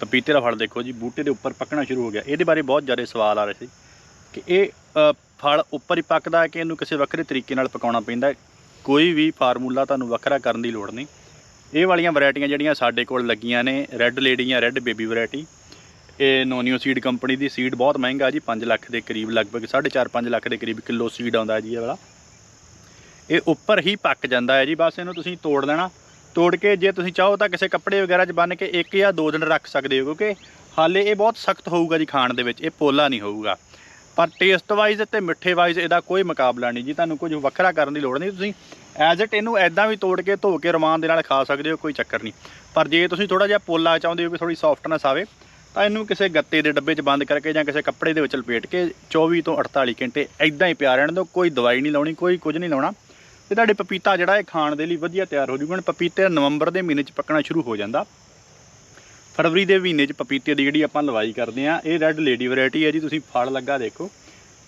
ਪਪੀਤੇ ਦਾ ਫਲ ਦੇਖੋ ਜੀ, ਬੂਟੇ ਦੇ ਉੱਪਰ ਪੱਕਣਾ ਸ਼ੁਰੂ ਹੋ ਗਿਆ। ਇਹਦੇ ਬਾਰੇ ਬਹੁਤ ਜ਼ਿਆਦਾ ਸਵਾਲ ਆ ਰਹੇ ਸੀ ਕਿ ਇਹ ਫਲ ਉੱਪਰ ਹੀ ਪੱਕਦਾ ਹੈ ਕਿ ਇਹਨੂੰ ਕਿਸੇ ਵੱਖਰੇ ਤਰੀਕੇ ਨਾਲ ਪਕਾਉਣਾ ਪੈਂਦਾ ਕੋਈ ਵੀ ਫਾਰਮੂਲਾ ਤੁਹਾਨੂੰ ਵੱਖਰਾ ਕਰਨ ਦੀ ਲੋੜ ਨਹੀਂ। ਇਹ ਵਾਲੀਆਂ ਵੈਰਾਈਟੀਆਂ ਜਿਹੜੀਆਂ ਸਾਡੇ ਕੋਲ ਲੱਗੀਆਂ ਨੇ, ਰੈੱਡ ਲੇਡੀ ਜਾਂ ਰੈੱਡ ਬੇਬੀ ਵੈਰਾਈਟੀ। ਇਹ ਨੋਨੀਓ ਸੀਡ ਕੰਪਨੀ ਦੀ ਸੀਡ ਬਹੁਤ ਮਹਿੰਗਾ ਜੀ 5 ਲੱਖ ਦੇ ਕਰੀਬ ਲਗਭਗ 4.5 5 ਲੱਖ ਦੇ ਕਰੀਬ ਕਿਲੋ ਸੀਡ ਆਉਂਦਾ ਜੀ ਇਹ ਵਾਲਾ। ਇਹ ਉੱਪਰ ਹੀ ਪੱਕ ਜਾਂਦਾ ਹੈ ਜੀ, ਬਸ ਇਹਨੂੰ ਤੁਸੀਂ ਤੋੜ ਲੈਣਾ। ਤੋੜ ਕੇ ਜੇ ਤੁਸੀਂ ਚਾਹੋ ਤਾਂ ਕਿਸੇ ਕੱਪੜੇ ਵਗੈਰਾ 'ਚ ਬੰਨ ਕੇ ਇੱਕ ਜਾਂ ਦੋ ਦਿਨ ਰੱਖ ਸਕਦੇ ਹੋ, ਕਿਉਂਕਿ ਹਾਲੇ ਇਹ ਬਹੁਤ ਸਖਤ ਹੋਊਗਾ ਜੀ ਖਾਣ ਦੇ ਵਿੱਚ, ਇਹ ਪੋਲਾ ਨਹੀਂ ਹੋਊਗਾ। ਪਰ ਟੇਸਟ ਵਾਈਜ਼ ਤੇ ਮਿੱਠੇ ਵਾਈਜ਼ ਇਹਦਾ ਕੋਈ ਮੁਕਾਬਲਾ ਨਹੀਂ ਜੀ, ਤੁਹਾਨੂੰ ਕੁਝ ਵੱਖਰਾ ਕਰਨ ਦੀ ਲੋੜ ਨਹੀਂ, ਤੁਸੀਂ ਐਜ਼ ਇਟ ਇਹਨੂੰ ਐਦਾਂ ਵੀ ਤੋੜ ਕੇ ਧੋ ਕੇ ਰਮਾਨ ਦੇ ਨਾਲ ਖਾ ਸਕਦੇ ਹੋ, ਕੋਈ ਚੱਕਰ ਨਹੀਂ। ਪਰ ਜੇ ਤੁਸੀਂ ਥੋੜਾ ਜਿਹਾ ਪੋਲਾ ਚਾਹੁੰਦੇ ਹੋ ਕਿ ਥੋੜੀ ਸੌਫਟਨੈਸ ਆਵੇ, ਤਾਂ ਇਹਨੂੰ ਕਿਸੇ ਗੱਤੇ ਦੇ ਡੱਬੇ 'ਚ ਬੰਦ ਕਰਕੇ ਜਾਂ ਕਿਸੇ ਕੱਪੜੇ ਦੇ ਵਿੱਚ ਲਪੇਟ ਕੇ 24 ਤੋਂ 48 ਘੰਟੇ ਐਦਾਂ ਹੀ ਪਿਆ ਰਹਿਣ ਦਿਓ, ਕੋਈ ਦਵਾਈ ਨਹੀਂ ਲਾਉਣੀ, ਕੋਈ ਕੁਝ ਨਹੀਂ ਲਾਉਣਾ। ਤੇ ਤੁਹਾਡੇ ਪਪੀਤਾ ਜਿਹੜਾ ਇਹ ਖਾਣ ਦੇ ਲਈ ਵਧੀਆ ਤਿਆਰ ਹੋ ਜੂਗਾ। ਹੁਣ ਪਪੀਤੇ ਨਵੰਬਰ ਦੇ ਮਹੀਨੇ 'ਚ ਪੱਕਣਾ ਸ਼ੁਰੂ ਹੋ ਜਾਂਦਾ। ਫਰਵਰੀ ਦੇ ਮਹੀਨੇ 'ਚ ਪਪੀਤੇ ਦੀ ਜਿਹੜੀ ਆਪਾਂ ਲਵਾਈ ਕਰਦੇ ਆ ਇਹ ਰੈੱਡ ਲੇਡੀ ਵੈਰਾਈਟੀ ਹੈ ਜੀ, ਤੁਸੀਂ ਫਲ ਲੱਗਾ ਦੇਖੋ।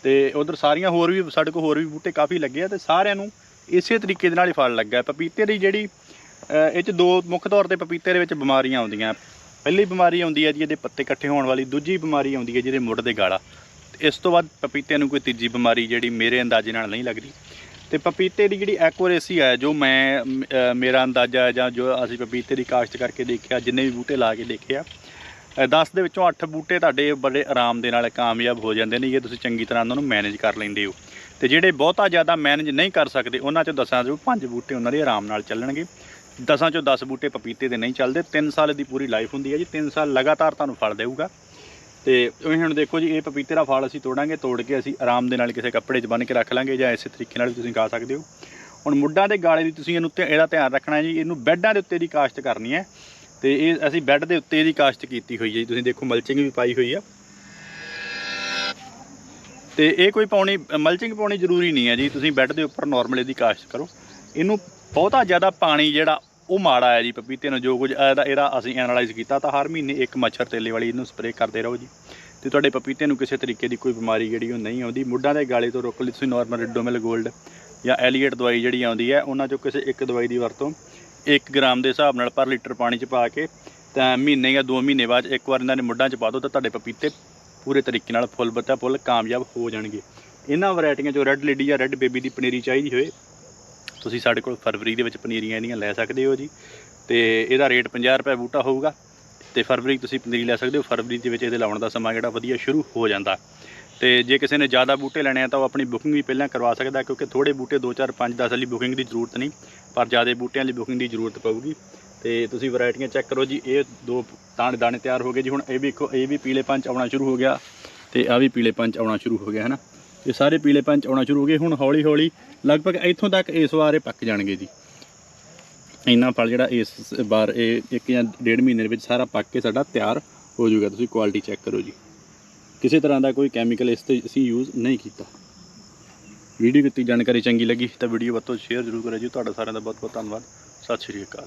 ਤੇ ਉਧਰ ਸਾਰੀਆਂ ਹੋਰ ਵੀ, ਸਾਡੇ ਕੋਲ ਹੋਰ ਵੀ ਬੂਟੇ ਕਾਫੀ ਲੱਗੇ ਆ ਤੇ ਸਾਰਿਆਂ ਨੂੰ ਇਸੇ ਤਰੀਕੇ ਦੇ ਨਾਲ ਹੀ ਫਲ ਲੱਗਾ ਪਪੀਤੇ ਦੀ ਜਿਹੜੀ ਇਹ 'ਚ ਦੋ ਮੁੱਖ ਤੌਰ ਤੇ ਪਪੀਤੇ ਦੇ ਵਿੱਚ ਬਿਮਾਰੀਆਂ ਆਉਂਦੀਆਂ। ਪਹਿਲੀ ਬਿਮਾਰੀ ਆਉਂਦੀ ਹੈ ਜੀ, ਇਹਦੇ ਪੱਤੇ ਇਕੱਠੇ ਹੋਣ ਵਾਲੀ। ਦੂਜੀ ਬਿਮਾਰੀ ਆਉਂਦੀ ਹੈ ਜਿਹਦੇ ਮੁੱਢ ਦੇ ਗਾਲਾ ਤੇ ਇਸ ਤੋਂ ਬਾਅਦ ਪਪੀਤੇ ਨੂੰ ਕੋਈ ਤੀਜੀ ਬਿਮਾਰੀ ਜਿਹੜੀ ਮੇਰੇ ਅੰਦਾਜ਼ੇ ਨਾਲ ਨਹੀਂ ਲੱਗਦੀ। ਤੇ ਪਪੀਤੇ ਦੀ ਜਿਹੜੀ ਐਕੋਰੇਸੀ ਹੈ ਜੋ ਮੈਂ ਮੇਰਾ ਅੰਦਾਜ਼ਾ ਹੈ ਜਾਂ ਜੋ ਅਸੀਂ ਪਪੀਤੇ ਦੀ ਕਾਸ਼ਤ ਕਰਕੇ ਦੇਖਿਆ, ਜਿੰਨੇ ਵੀ ਬੂਟੇ ਲਾ ਕੇ ਦੇਖੇ ਆ 10 ਦੇ ਵਿੱਚੋਂ 8 ਬੂਟੇ ਤੁਹਾਡੇ ਬੜੇ ਆਰਾਮ ਦੇ ਨਾਲ ਕਾਮਯਾਬ ਹੋ ਜਾਂਦੇ ਨੇ ਜੇ ਤੁਸੀਂ ਚੰਗੀ ਤਰ੍ਹਾਂ ਉਹਨਾਂ ਨੂੰ ਮੈਨੇਜ ਕਰ ਲੈਂਦੇ ਹੋ। ਤੇ ਜਿਹੜੇ ਬਹੁਤਾ ਜ਼ਿਆਦਾ ਮੈਨੇਜ ਨਹੀਂ ਕਰ ਸਕਦੇ, ਉਹਨਾਂ ਚੋਂ ਦਸਾਂ ਚੋਂ ਪੰਜ ਬੂਟੇ ਉਹਨਾਂ ਦੇ ਆਰਾਮ ਨਾਲ ਚੱਲਣਗੇ। ਦਸਾਂ ਚੋਂ 10 ਬੂਟੇ ਪਪੀਤੇ ਦੇ ਨਹੀਂ ਚੱਲਦੇ 3 ਸਾਲ ਦੀ ਪੂਰੀ ਲਾਈਫ ਹੁੰਦੀ ਹੈ ਜੀ 3 ਸਾਲ ਲਗਾਤਾਰ ਤੁਹਾਨੂੰ ਫਲ ਦੇਊਗਾ। ਤੇ ਤੁਸੀਂ ਹੁਣ ਦੇਖੋ ਜੀ, ਇਹ ਪਪੀਤੇ ਦਾ ਫਲ ਅਸੀਂ ਤੋੜਾਂਗੇ, ਤੋੜ ਕੇ ਅਸੀਂ ਆਰਾਮ ਦੇ ਨਾਲ ਕਿਸੇ ਕੱਪੜੇ 'ਚ ਬੰਨ੍ਹ ਕੇ ਰੱਖ ਲਾਂਗੇ ਜਾਂ ਇਸੇ ਤਰੀਕੇ ਨਾਲ ਵੀ ਤੁਸੀਂ ਖਾ ਸਕਦੇ ਹੋ। ਹੁਣ ਮੁੱਢਾਂ ਦੇ ਗਾਲੇ ਦੀ ਤੁਸੀਂ ਇਹਨੂੰ ਧਿ- ਇਹਦਾ ਧਿਆਨ ਰੱਖਣਾ ਜੀ, ਇਹਨੂੰ ਬੈੱਡਾਂ ਦੇ ਉੱਤੇ ਦੀ ਕਾਸ਼ਤ ਕਰਨੀ ਹੈ। ਤੇ ਇਹ ਅਸੀਂ ਬੈੱਡ ਦੇ ਉੱਤੇ ਇਹਦੀ ਕਾਸ਼ਤ ਕੀਤੀ ਹੋਈ ਹੈ ਜੀ, ਤੁਸੀਂ ਦੇਖੋ ਮਲਚਿੰਗ ਵੀ ਪਾਈ ਹੋਈ ਆ। ਤੇ ਇਹ ਕੋਈ ਪਾਉਣੀ, ਮਲਚਿੰਗ ਪਾਉਣੀ ਜ਼ਰੂਰੀ ਨਹੀਂ ਹੈ ਜੀ, ਤੁਸੀਂ ਬੈੱਡ ਦੇ ਉੱਪਰ ਨਾਰਮਲ ਇਹਦੀ ਕਾਸ਼ਤ ਕਰੋ। ਇਹਨੂੰ ਬਹੁਤਾ ਜ਼ਿਆਦਾ ਪਾਣੀ ਜਿਹੜਾ ਉਹ ਮਾੜਾ ਹੈ ਜੀ ਪਪੀਤੇ ਨੂੰ ਜੋ ਕੁਝ, ਇਹਦਾ ਇਹਦਾ ਅਸੀਂ ਐਨਾਲਾਈਜ਼ ਕੀਤਾ ਤਾਂ ਹਰ ਮਹੀਨੇ ਇੱਕ ਮੱਛਰ ਤੇਲੇ ਵਾਲੀ ਇਹਨੂੰ ਸਪਰੇਅ ਕਰਦੇ ਰਹੋ ਜੀ। ਤੇ ਤੁਹਾਡੇ ਪਪੀਤੇ ਨੂੰ ਕਿਸੇ ਤਰੀਕੇ ਦੀ ਕੋਈ ਬਿਮਾਰੀ ਜਿਹੜੀ ਉਹ ਨਹੀਂ ਆਉਂਦੀ। ਮੁੱਢਾਂ ਦੇ ਗਾਲੇ ਤੋਂ ਰੋਕਣ ਲਈ ਤੁਸੀਂ ਨਾਰਮਲ ਰਿਡੋਮਿਲ ਗੋਲਡ ਜਾਂ ਐਲੀਏਟ ਦਵਾਈ ਜਿਹੜੀ ਆਉਂਦੀ ਹੈ, ਉਹਨਾਂ ਚੋਂ ਕਿਸੇ ਇੱਕ ਦਵਾਈ ਦੀ ਵਰਤੋਂ 1 ਗ੍ਰਾਮ ਦੇ ਹਿਸਾਬ ਨਾਲ ਪਰ ਲੀਟਰ ਪਾਣੀ 'ਚ ਪਾ ਕੇ ਤਾਂ ਮਹੀਨੇ ਜਾਂ 2 ਮਹੀਨੇ ਬਾਅਦ ਇੱਕ ਵਾਰ ਇਹਨਾਂ ਦੇ ਮੁੱਢਾਂ 'ਚ ਪਾ ਦਿਓ ਤਾਂ ਤੁਹਾਡੇ ਪਪੀਤੇ ਪੂਰੇ ਤਰੀਕੇ ਨਾਲ ਫੁੱਲ ਬੱਤਾ ਫੁੱਲ ਕਾਮਯਾਬ ਹੋ ਜਾਣਗੇ। ਇਹਨਾਂ ਵੈਰਾਈਟੀਆਂ ਚੋਂ ਰੈੱਡ ਲੇਡੀ ਜਾਂ ਰੈੱਡ ਬੇਬੀ ਦੀ ਪਨੀਰੀ ਚਾਹੀਦੀ ਹੋਏ ਤੁਸੀਂ ਸਾਡੇ ਕੋਲ ਫਰਵਰੀ ਦੇ ਵਿੱਚ ਪਨੀਰੀਆਂ ਇਹਦੀਆਂ ਲੈ ਸਕਦੇ ਹੋ ਜੀ। ਤੇ ਇਹਦਾ ਰੇਟ 50 ਰੁਪਏ ਬੂਟਾ ਹੋਊਗਾ। ਤੇ ਫਰਵਰੀ 'ਚ ਤੁਸੀਂ ਪਨੀਰੀ ਲੈ ਸਕਦੇ ਹੋ। ਫਰਵਰੀ ਦੇ ਵਿੱਚ ਇਹਦੇ ਲਾਉਣ ਦਾ ਸਮਾਂ ਜਿਹੜਾ ਵਧੀਆ ਸ਼ੁਰੂ ਹੋ ਜਾਂਦਾ। ਤੇ ਜੇ ਕਿਸੇ ਨੇ ਜ਼ਿਆਦਾ ਬੂਟੇ ਲੈਣੇ ਆ ਤਾਂ ਉਹ ਆਪਣੀ ਬੁਕਿੰਗ ਵੀ ਪਹਿਲਾਂ ਕਰਵਾ ਸਕਦਾ, ਕਿਉਂਕਿ ਥੋੜੇ ਬੂਟੇ 2 4 5 10 ਲਈ ਬੁਕਿੰਗ ਦੀ ਜ਼ਰੂਰਤ ਨਹੀਂ, ਪਰ ਜ਼ਿਆਦਾ ਬੂਟਿਆਂ ਲਈ ਬੁਕਿੰਗ ਦੀ ਜ਼ਰੂਰਤ ਪਊਗੀ। ਤੇ ਤੁਸੀਂ ਵੈਰਾਈਟੀਆਂ ਚੈੱਕ ਕਰੋ ਜੀ, ਇਹ ਦੋ ਦਾਣੇ ਦਾਣੇ ਤਿਆਰ ਹੋ ਗਏ ਜੀ। ਹੁਣ ਇਹ ਵੀ ਦੇਖੋ ਇਹ ਵੀ ਪੀਲੇ ਪੰਚ ਆਉਣਾ ਸ਼ੁਰੂ ਹੋ ਗਿਆ। ਤੇ ਆ ਵੀ ਪੀਲੇ ਪੰਚ ਆਉਣਾ ਸ਼ੁਰੂ ਹੋ ਗਿਆ, ਹੈ ਨਾ? ਇਹ ਸਾਰੇ ਪੀਲੇ ਪੰਚ ਆਉਣਾ ਸ਼ੁਰੂ ਹੋ ਗਏ। ਹੁਣ ਹੌਲੀ ਹੌਲੀ ਲਗਭਗ ਇੱਥੋਂ ਤੱਕ ਇਸ ਵਾਰ ਇਹ ਪੱਕ ਜਾਣਗੇ ਜੀ। ਇੰਨਾ ਫਲ ਜਿਹੜਾ ਇਸ ਵਾਰ ਇਹ ਇੱਕ ਜਾਂ ਡੇਢ ਮਹੀਨੇ ਦੇ ਵਿੱਚ ਸਾਰਾ ਪੱਕ ਕੇ ਸਾਡਾ ਤਿਆਰ ਹੋ ਜਾਊਗਾ। ਤੁਸੀਂ ਕੁਆਲਿਟੀ ਚੈੱਕ ਕਰੋ ਜੀ। ਕਿਸੇ ਤਰ੍ਹਾਂ ਦਾ ਕੋਈ ਕੈਮੀਕਲ ਇਸ ਤੇ ਅਸੀਂ ਯੂਜ਼ ਨਹੀਂ ਕੀਤਾ। ਵੀਡੀਓ ਕੀਤੀ, ਜਾਣਕਾਰੀ ਚੰਗੀ ਲੱਗੀ ਤਾਂ ਵੀਡੀਓ ਵੱਧ ਤੋਂ ਸ਼ੇਅਰ ਜ਼ਰੂਰ ਕਰਿਓ ਜੀ। ਤੁਹਾਡਾ ਸਾਰਿਆਂ ਦਾ ਬਹੁਤ ਬਹੁਤ ਧੰਨਵਾਦ। ਸਤਿ ਸ਼੍ਰੀ ਅਕਾਲ।